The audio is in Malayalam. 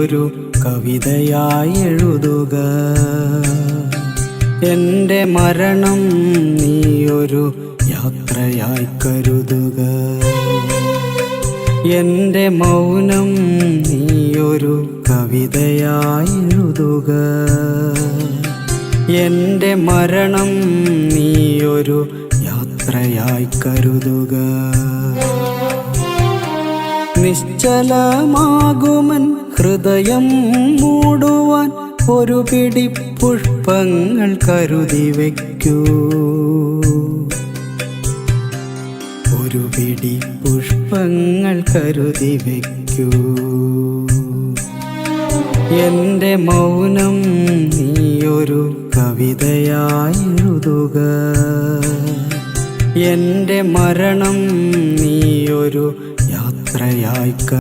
കവിതയായി എഴുതുക. എന്റെ മരണം നീ ഒരു യാത്രയായി കരുതുക. എന്റെ മൗനം നീ ഒരു കവിതയായി എഴുതുക. എന്റെ മരണം നീ ഒരു യാത്രയായി കരുതുക. നിശ്ചലമാകുമൻ ഹൃദയം മൂടുവാൻ ഒരു പിടി പുഷ്പങ്ങൾ കരുതി വയ്ക്കൂ. ഒരു പിടി പുഷ്പങ്ങൾ കരുതി വയ്ക്കൂ. എന്റെ മൗനം നീയൊരു കവിതയായി എഴുതുക. എന്റെ മരണം നീ ഒരു യാത്രയായി